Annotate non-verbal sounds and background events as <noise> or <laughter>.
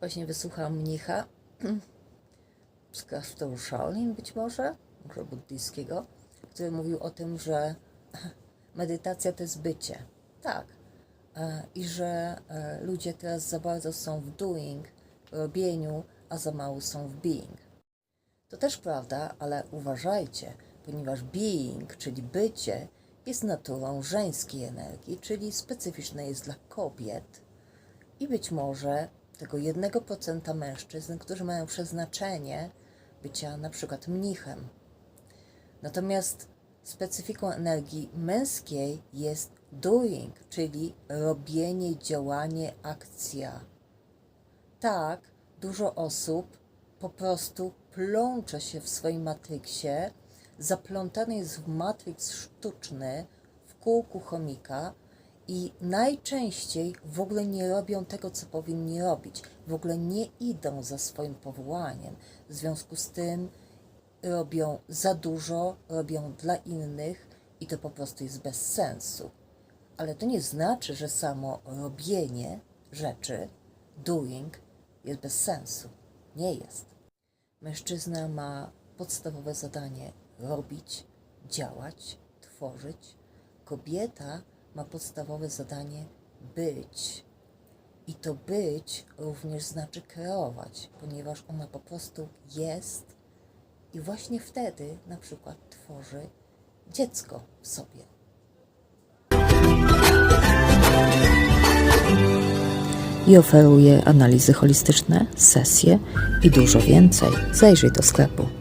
Właśnie wysłuchałam mnicha <clears throat> z klasztoru Shaolin być może, może buddyjskiego, który mówił o tym, że <clears throat> medytacja to jest bycie. Tak. E, I że e, ludzie teraz za bardzo są w doing, w robieniu, a za mało są w being. To też prawda, ale uważajcie, ponieważ being, czyli bycie, jest naturą żeńskiej energii, czyli specyficzne jest dla kobiet i być może tego 1% mężczyzn, którzy mają przeznaczenie bycia na przykład mnichem. Natomiast specyfiką energii męskiej jest doing, czyli robienie, działanie, akcja. Tak, dużo osób po prostu plącze się w swoim matryksie, zaplątany jest w matryks sztuczny, w kółku chomika i najczęściej w ogóle nie robią tego, co powinni robić. W ogóle nie idą za swoim powołaniem. W związku z tym robią za dużo, robią dla innych i to po prostu jest bez sensu. Ale to nie znaczy, że samo robienie rzeczy, doing, jest bez sensu. Nie jest. Mężczyzna ma podstawowe zadanie robić, działać, tworzyć. Kobieta ma podstawowe zadanie być. I to być również znaczy kreować, ponieważ ona po prostu jest i właśnie wtedy na przykład tworzy dziecko w sobie. I oferuje analizy holistyczne, sesje i dużo więcej. Zajrzyj do sklepu